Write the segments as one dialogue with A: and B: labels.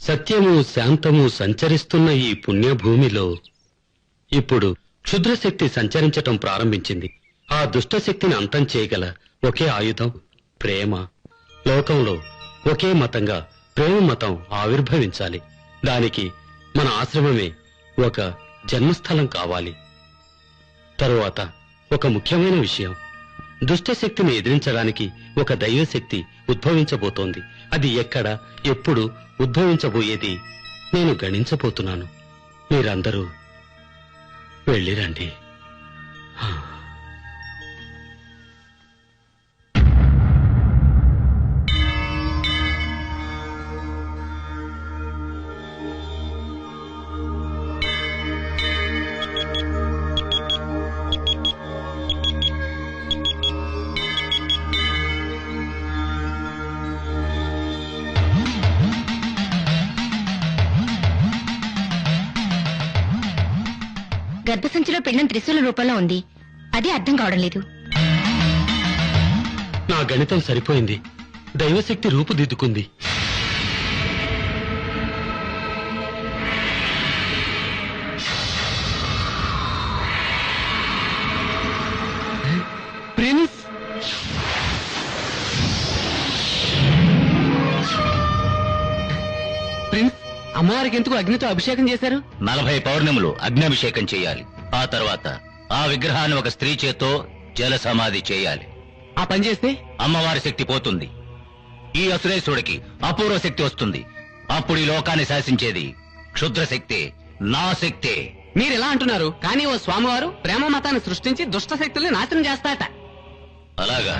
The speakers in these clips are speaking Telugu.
A: సత్యము శాంతము సంచరిస్తున్న ఈ పుణ్యభూమిలో ఇప్పుడు క్షుద్రశక్తి సంచరించటం ప్రారంభించింది. ఆ దుష్టశక్తిని అంతం చేయగల ఒకే ఆయుధం ప్రేమ. లోకంలో ఒకే మతంగా ప్రేమ మతం ఆవిర్భవించాలి. దానికి మన ఆశ్రమమే ఒక జన్మస్థలం కావాలి. తరువాత ఒక ముఖ్యమైన విషయం. దుష్టశక్తిని ఎదిరించడానికి ఒక దైవశక్తి ఉద్భవించబోతోంది. అది ఎక్కడ ఎప్పుడు ఉద్భవించబోయేది నేను గణించబోతున్నాను. మీరందరూ వెళ్ళిరండి.
B: పిండం త్రిశూల రూపంలో ఉంది. అదే అర్థం కావడం లేదు.
A: నా గణితం సరిపోయింది. దైవశక్తి రూపుదిద్దుకుంది.
C: ప్రిన్స్! ప్రిన్స్ అమ్మవారికి ఎందుకు అగ్నితో అభిషేకం చేశారు?
D: నలభై పౌర్ణములు అగ్నాభిషేకం చేయాలి. తర్వాత ఆ విగ్రహాన్ని ఒక స్త్రీ చేత్తో జల సమాధి చేయాలి.
C: ఆ పని చేస్తే?
D: అమ్మవారి శక్తి పోతుంది. ఈ అసురేశ్వరుడికి అపూర్వ శక్తి వస్తుంది. అప్పుడు ఈ లోకాన్ని శాసించేది క్షుద్ర శక్తి నా శక్తే
C: మీరు ఎలా అంటున్నారు? కానీ ఓ స్వామివారు ప్రేమ మతాన్ని సృష్టించి దుష్ట శక్తుల్ని నాశనం చేస్తాట
D: అలాగా?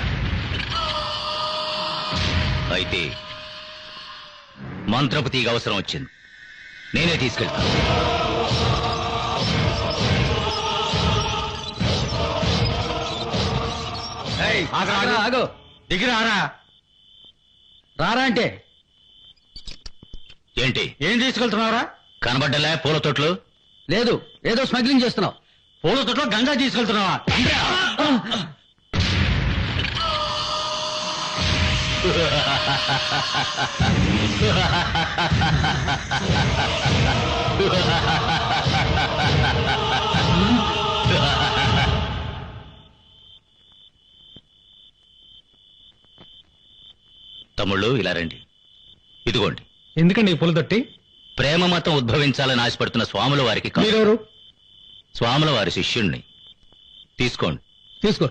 D: అయితే మంత్రపు తీగ అవసరం వచ్చింది. నేనే తీసుకెళ్తాను.
C: ఆగో
D: దిగిరారా
C: రారా. అంటే?
D: ఏంటి?
C: ఏం తీసుకెళ్తున్నావురా?
D: కనబడ్డలే పూల తొట్లు?
C: లేదు ఏదో స్మగ్లింగ్ చేస్తున్నావు.
D: పూల తొట్లో గంగా తీసుకెళ్తున్నావా? తమ్ముళ్ళు ఇలా రండి. ఇదిగోండి.
C: ఎందుకండి పూల తొట్టి
D: ప్రేమ మతం ఉద్భవించాలని ఆశపడుతున్న స్వాముల వారికి కాదు.
C: మీరెవరు?
D: స్వాముల వారి శిష్యుణ్ణి. తీసుకోండి.
C: తీసుకో.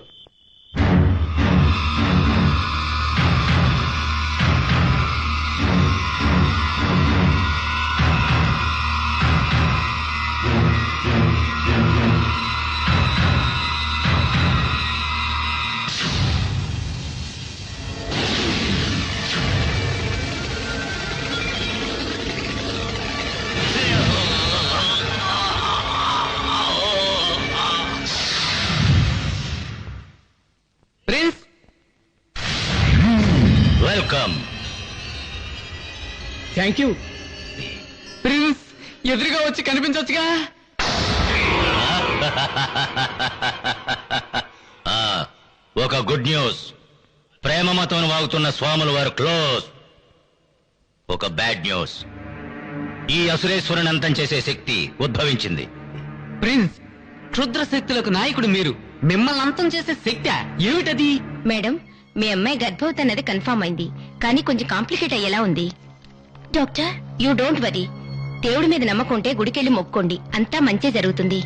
C: థ్యాంక్ యూ ప్రిన్స్ ఎదురుగా వచ్చి కనిపించవచ్చుగా
D: ఆ, ఒక గుడ్ న్యూస్ ప్రేమ మతం వాగుతున్న స్వాముల వారు క్లోజ్ ఒక బ్యాడ్ న్యూస్ ఈ అసురేశ్వరుని అంతం చేసే శక్తి ఉద్భవించింది.
C: ప్రిన్స్ క్షుద్ర శక్తులకు నాయకుడు మీరు. మిమ్మల్ని అంతం చేసే శక్తి ఏమిటది?
B: మేడం మీ అమ్మాయి గర్భవతి అన్నది కన్ఫర్మ్ అయింది. కానీ కొంచెం కాంప్లికేట్ అయ్యేలా ఉంది. Doctor you don't worry. దేవుడి మీద నమ్మకుంటే గుడికెళ్ళి మొక్కోండి అంతా మంచి జరుగుతుంది.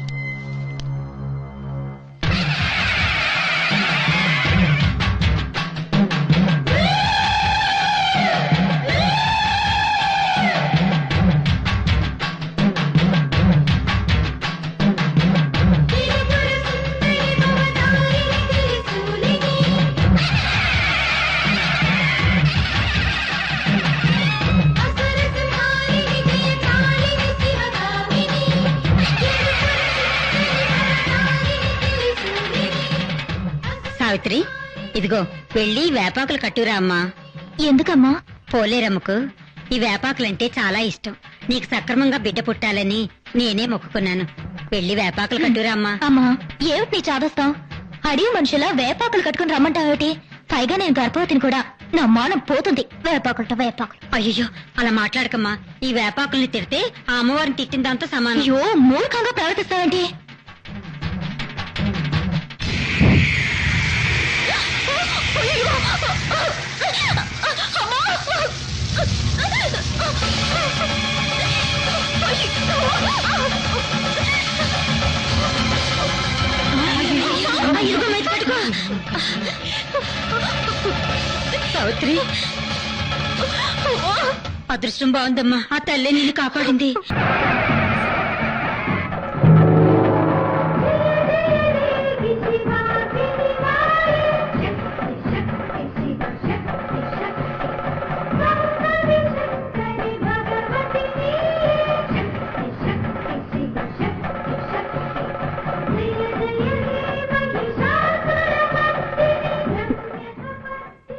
B: సావిత్రి
E: ఇదిగో వెళ్ళి వేపాకులు కట్టురా అమ్మా.
F: ఎందుకమ్మా?
E: పోలేరమ్మకు ఈ వేపాకులంటే చాలా ఇష్టం. నీకు సక్రమంగా బిడ్డ పుట్టాలని నేనే మొక్కుకున్నాను. వెళ్ళి వేపాకులు కట్టురా అమ్మా.
F: అమ్మా ఏమిటి నీ చాదస్తాం? అడిగి మనుషుల వేపాకులు కట్టుకుని రమ్మంటావేటి పైగా నేను గర్భవతిని కూడా. నా మానం పోతుంది. వేపాకులతో వేపాకులు.
E: అయ్యో అలా మాట్లాడకమ్మా. ఈ వేపాకుల్ని తిడితే ఆ అమ్మవారిని తిట్టిన దాంతో సమానం.
F: అయ్యో మూర్ఖంగా ప్రవర్తిస్తావేంటి?
E: అదృష్టం బాగుందమ్మా. ఆ తల్లే నిన్ను కాపాడింది.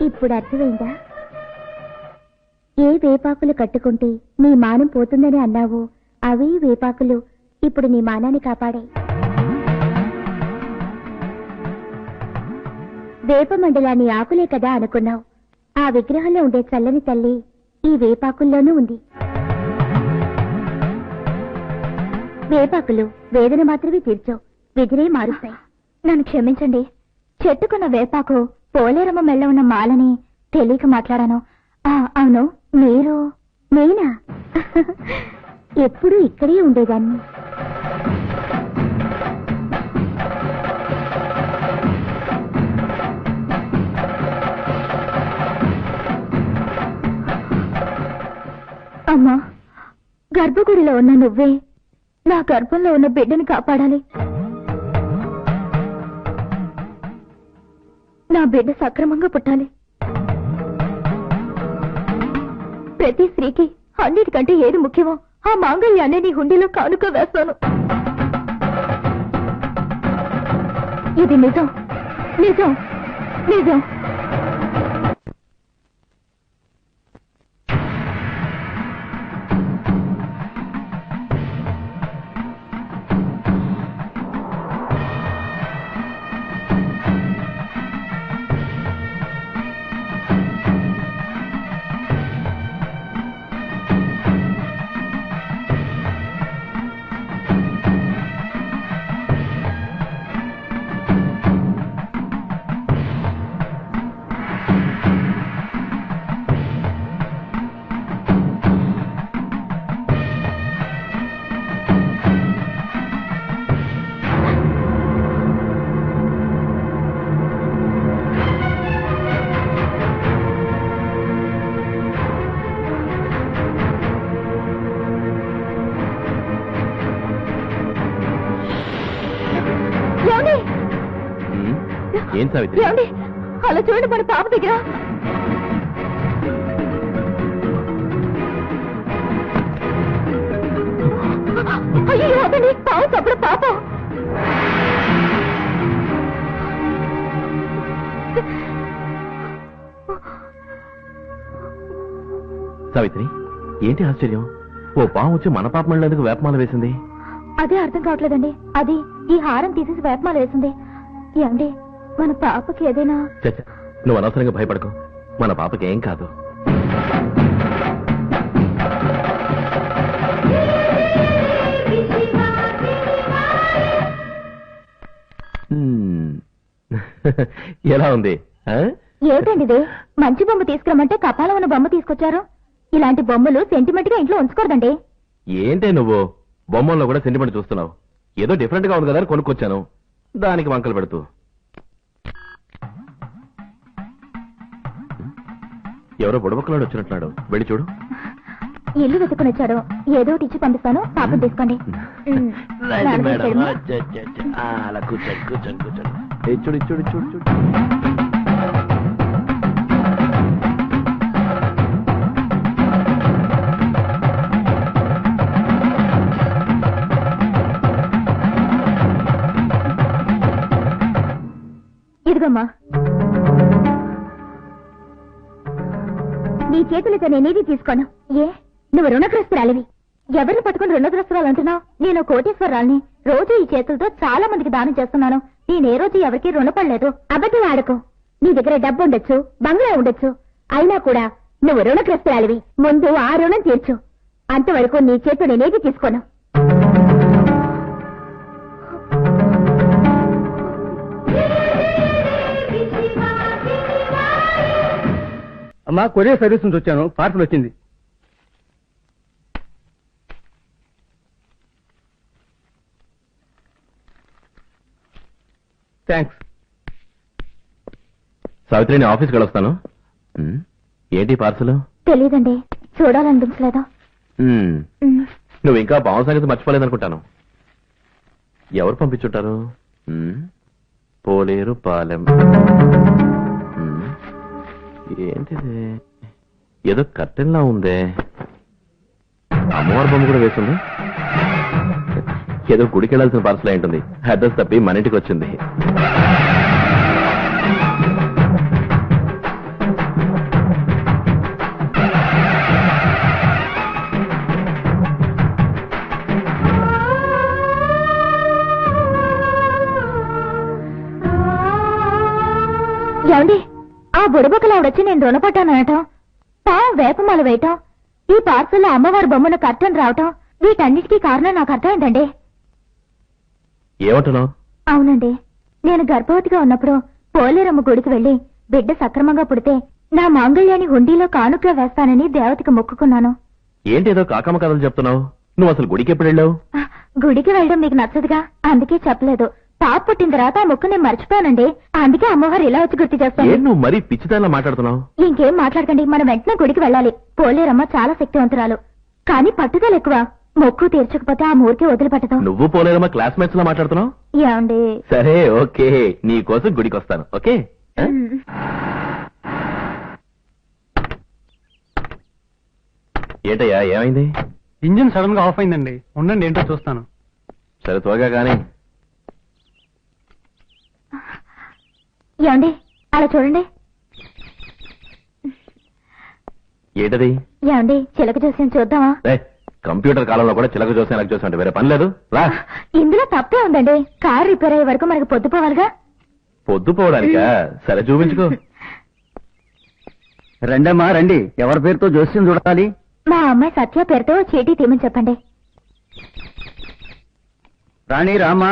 F: ఇప్పుడు అర్థమైందా? వేపాకులు కట్టుకుంటే నీ మానం పోతుందని అన్నావు. అవి వేపాకులు. ఇప్పుడు నీ మానాన్ని కాపాడాయి. వేపమండలాన్ని ఆకులే కదా అనుకున్నావు. ఆ విగ్రహంలో ఉండే చల్లని తల్లి ఈ వేపాకుల్లోనూ ఉంది. వేపాకులు వేదన మాత్రమే తీర్చవు. విధినే మారుస్తాయి. నన్ను క్షమించండి. చెట్టుకున్న వేపాకు పోలేరమ్మ మెళ్ళ ఉన్న మాలని తెలియక మాట్లాడాను. ఆ, అవును. మీరు నేనా? ఎప్పుడు ఇక్కడే ఉండేదాన్ని. అమ్మా గర్భగుడిలో ఉన్న నువ్వే నా గర్భంలో ఉన్న బిడ్డని కాపాడాలి. నా బిడ్డ సక్రమంగా పుట్టాలి. ప్రతి స్త్రీకి అన్నిటికంటే ఏది ముఖ్యమో ఆ మాంగళ్యాన్ని నీ హుండీలో కానుక వేస్తాను. ఇది నిజం. నిజం. నిజం.
G: ఏం సావిత్రి?
F: ఏమండి? అలా చూడండి మన పాప దగ్గర. అయ్యో అతని పావు తప్పుడు పాపం.
G: సావిత్రి ఏంటి ఆశ్చర్యం? ఓ పాము వచ్చి మన పాప మళ్ళీ వేపమాల వేసింది?
F: అదే అర్థం కావట్లేదండి. అది ఈ హారం తీసేసి వేపమాల వేసింది. ఏమండి? మన పాపకి ఏదైనా?
G: చచ్చ నువ్వు అనవసరంగా భయపడకు. మన పాపకి ఏం కాదు. ఎలా ఉంది? ఆ?
F: ఏమిటండి ఇది మంచి బొమ్మ తీసుకురమ్మంటే కపాలం ఉన్న బొమ్మ తీసుకొచ్చారు. ఇలాంటి బొమ్మలు సెంటిమెంట్గా ఇంట్లో ఉంచకూడదండి
G: ఏంటే నువ్వు? బొమ్మల్లో కూడా సెంటిమెంట్ చూస్తున్నావు. ఏదో డిఫరెంట్గా ఉంది కదా అని కొనుక్కొచ్చాను. దానికి వంకలు పెడుతూ. ఎవరో బుడబక్కలాడు వచ్చినట్టున్నాడు. వెళ్ళి చూడు.
F: ఇల్లు వెతుకుని వచ్చాడు. ఏదో ఒకటి ఇచ్చి పంపిస్తాను. పాపం తీసుకోండి. ఉమ్, నాన్న తీసుకెళ్ళమ్మా.
G: అలా కూర్చోండి కూర్చోండి కూర్చోండి. ఏ, చూడు చూడు చూడు చూడు.
F: ఇదిగమ్మా నీ చేతులతో నేనేది తీసుకోను. ఏ? నువ్వు రుణగ్రస్తురాలివి. ఎవరిని పట్టుకుని రుణగ్రస్తురాలు అంటున్నావు? నేను కోటేశ్వరరాల్ని. రోజు ఈ చేతులతో చాలా మందికి దానం చేస్తున్నాను. నేనే రోజు ఎవరికి రుణపడలేదు. అబద్ధం ఆడకు. నీ దగ్గర డబ్బు ఉండొచ్చు బంగ్లా ఉండొచ్చు. అయినా కూడా నువ్వు రుణగ్రస్తురాలివి. ముందు ఆ రుణం తీర్చు. అంతవరకు నీ చేతు నేనేది తీసుకోను.
H: అమ్మా కొరియర్ సర్వీస్ నుంచి వచ్చాను. పార్సల్ వచ్చింది. థ్యాంక్స్
G: సావిత్రి నేను ఆఫీస్కి వెళ్ళొస్తాను ఉమ్, ఏంటి పార్సల్?
F: తెలీదండి. చూడాలనిపించలేదు ఉమ్.
G: నువ్వు ఇంకా పావు సంగతి మర్చిపోలేదనుకుంటాను. ఎవరు పంపించుంటారు? ఉమ్, పోలేరు పాలెం. ఏంటిది? ఏదో కట్టెల్లా ఉందే. అమ్మవారి బొమ్మ కూడా వేసింది. ఏదో గుడికి వెళ్ళాల్సిన పార్సల్ అయి ఉంటుంది. అడ్రస్ తప్పి మన ఇంటికి వచ్చింది.
F: ఆవిడొచ్చి నేను రుణపడ్డానటం పావు వేపమాల వేయటం ఈ పార్సల్లో అమ్మవారి బొమ్మను కట్టం రావటం వీటన్నిటికీ కారణం నాకు అర్థమైందండి.
G: ఏమంటున్నావు?
F: అవునండి. నేను గర్భవతిగా ఉన్నప్పుడు పోలేరమ్మ గుడికి వెళ్ళి బిడ్డ సక్రమంగా పుడితే నా మాంగళ్యాన్ని హుండీలో కానుకగా వేస్తానని దేవతకి మొక్కుకున్నాను.
G: ఏంటి ఏదో కాకమ్మ కథలు చెప్తున్నావు? నువ్వు అసలు గుడికి ఎప్పుడు వెళ్ళావు
F: గుడికి వెళ్ళడం మీకు నచ్చదుగా? అందుకే చెప్పలేదు. పాప పుట్టిన తర్వాత ఆ మొక్కు నేను మర్చిపోయానండి. అందుకే అమ్మవారు ఇలా వచ్చి గుర్తు
G: ఏం
F: చేస్తాను
G: నువ్వు మరీ పిచ్చిదానిలా మాట్లాడుతున్నావు?
F: ఇంకేం మాట్లాడకండి. మనం వెంటనే గుడికి వెళ్ళాలి. పోలేరమ్మ చాలా శక్తివంతురాలు. కానీ పట్టుదల ఎక్కువ. మొక్కు తీర్చకపోతే ఆ మూరికి వదిలిపెట్టదు.
G: నువ్వు పోలేరమ్మా క్లాస్మేట్స్ లా మాట్లాడుతున్నావు?
F: ఏమండి?
G: సరే ఓకే. నీ కోసం గుడికి వస్తాను ఓకే? ఆ? ఏంటయ్యా ఏమైంది?
H: ఇంజిన్ సడన్గా ఆఫ్ అయిందండి. ఉండండి ఏంటో చూస్తాను.
G: సరే త్వరగా కానీ.
F: ఏమండి? అలా చూడండి.
G: ఏంటది
F: ఏమండి? చిలక చూసి చూద్దామా?
G: రే కంప్యూటర్ కాలంలో కూడా చిలక చూసి నాకు చూసి వేరే పని లేదు. రా.
F: ఇందులో తప్పే ఉందండి. కార్ రిపేర్ అయ్యే వరకు మనకు పొద్దుపోవాలిగా
G: పొద్దుపోవడానికా సరే చూపించుకో.
H: రండమ్మా రండి. ఎవరి పేరుతో జోస్యం చూడాలి?
F: మా అమ్మాయి సత్య పేరుతో చీటీ తీమని చెప్పండి.
H: రాణి రామా.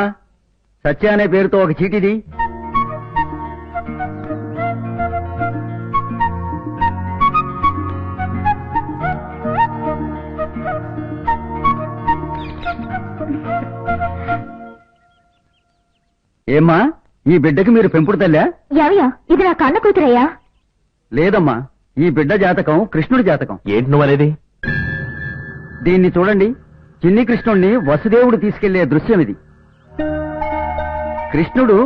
H: సత్య అనే పేరుతో ఒక చీటిది. ఏమ్మా ఈ బిడ్డకి మీరు పెంపుడు తల్లా?
F: ఇది నా కన్న కూతురయ్యా?
H: లేదమ్మా ఈ బిడ్డ జాతకం కృష్ణుడి జాతకం.
G: ఏంటి నువ్వు అనేది?
H: దీన్ని చూడండి చిన్ని కృష్ణుణ్ణి వసుదేవుడు తీసుకెళ్ళే దృశ్యం ఇది. కృష్ణుడు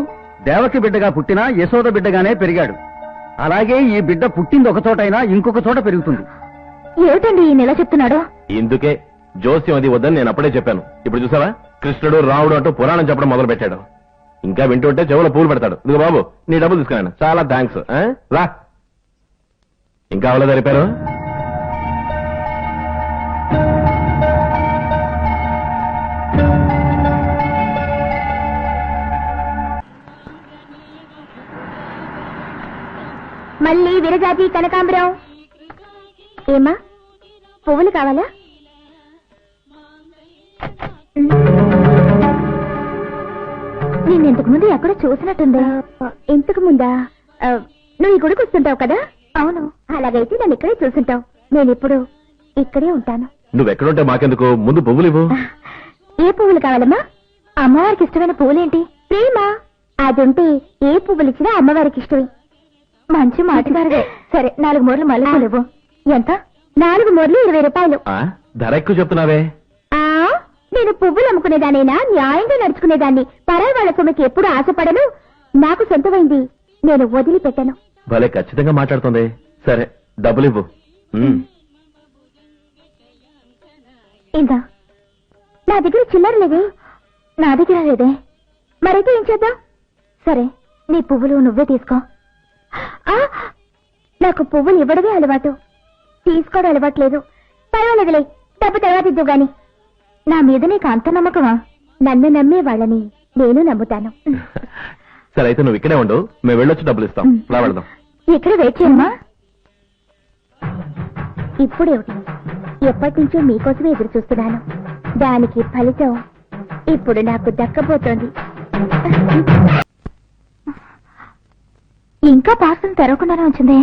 H: దేవకి బిడ్డగా పుట్టినా యశోద బిడ్డగానే పెరిగాడు. అలాగే ఈ బిడ్డ పుట్టింది ఒక చోటైనా ఇంకొక చోట పెరుగుతుంది.
F: ఏమిటండి ఈ నెల చెప్తున్నాడు?
G: ఇందుకే జోస్యం అది వద్దని నేను అప్పుడే చెప్పాను. ఇప్పుడు చూసావా? కృష్ణుడు రాముడు అంటూ పురాణం చెప్పడం మొదలు పెట్టాడు ఇంకా వింటుంటే చెవులో పూలు పెడతాడు. ఇదిగో బాబు నీ డబ్బులు తీసుకున్నాను. చాలా థ్యాంక్స్ రా. ఇంకా అవ్వలేదా జరిపారు
F: మళ్ళీ విరజాతి కనకాంబరం. ఏమా? పువ్వులు కావాలా? ఇంతకు ముందు ఎక్కడో చూసినట్టుంది. ఇంతకు ముందా నువ్వు ఈ గుడికి వస్తుంటావు కదా? అవును. అలాగైతే నేను ఇక్కడే చూసుంటావు. నేను ఇప్పుడు ఇక్కడే ఉంటాను.
G: నువ్వెక్కడుంటే మాకెందుకు? ముందు పువ్వులు ఇవ్వు.
F: ఏ పువ్వులు కావాలమ్మా? అమ్మవారికి ఇష్టమైన పువ్వులేంటి ప్రేమ. అది ఉంటే ఏ పువ్వులు ఇచ్చినా అమ్మవారికి ఇష్టమే. మంచి మాటగారు సరే నాలుగు మూరలు మల్లెపూలు ఇవ్వు. ఎంత? నాలుగు మూరలు ఇరవై రూపాయలు.
G: ధర ఎక్కువ చెప్తున్నావే.
F: నేను పువ్వులు అమ్ముకునేదానైనా న్యాయంగా నడుచుకునేదాన్ని పరాయి వాళ్ళ సొమ్ముకి ఎప్పుడు ఆశపడను? నాకు సొంతమైంది నేను వదిలిపెట్టను.
G: భలే ఖచ్చితంగా మాట్లాడుతుంది. సరే డబ్బులు ఇవ్వు. ఉమ్.
F: ఇంకా నా దగ్గర చిల్లర లేదే. నా దగ్గర లేదే. మరైతే ఏం చేద్దాం? సరే నీ పువ్వులు నువ్వే తీసుకో. ఆ, నాకు పువ్వులు ఇవ్వడమే అలవాటు.
I: తీసుకోవడం అలవాట్లేదు. పర్వాలేదులే డబ్బు తర్వాత ఇద్దు గాని. నా మీద నీకు అంత నమ్మకమా నన్ను నమ్మే వాళ్ళని నేను నమ్ముతాను.
G: సరే అయితే నువ్వు ఇక్కడే ఉండు. మేము వెళ్ళొచ్చి డబ్బులు ఇస్తాం. రా వెళదాం.
I: ఇక్కడ వెయిట్ చేయమ్మా. ఇప్పుడేమిటి ఎప్పటి నుంచో మీకోసమే ఎదురు చూస్తున్నాను. దానికి ఫలితం ఇప్పుడు నాకు దక్కబోతోంది. ఇంకా పార్సల్ తెరవకుండానే వచ్చిందే?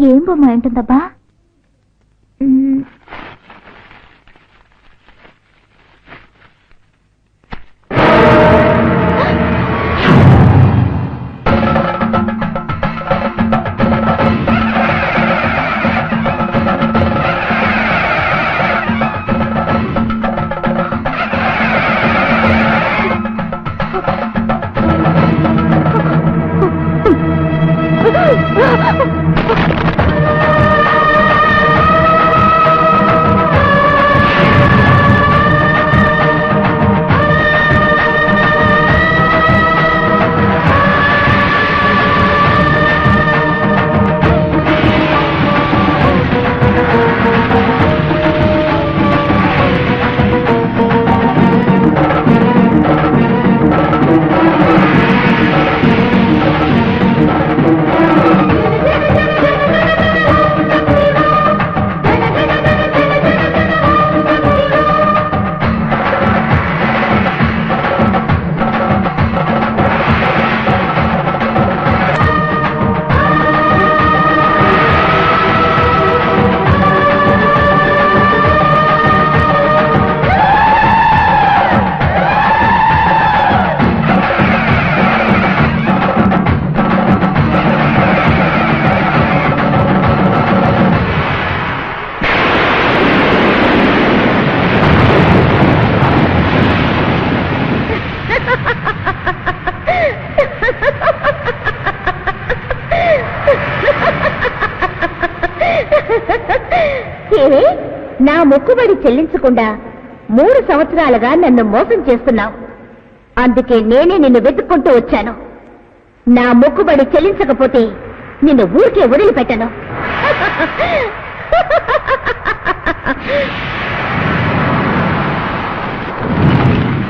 I: ఏం బొమ్మ ఉంటుందబ్బా నా మొక్కుబడి చెల్లించకుండా మూడు సంవత్సరాలుగా నన్ను మోసం చేస్తున్నావు. అందుకే నేనే నిన్ను వెతుక్కుంటూ వచ్చాను. నా మొక్కుబడి చెల్లించకపోతే నిన్ను ఊరికే వదిలిపెట్టను.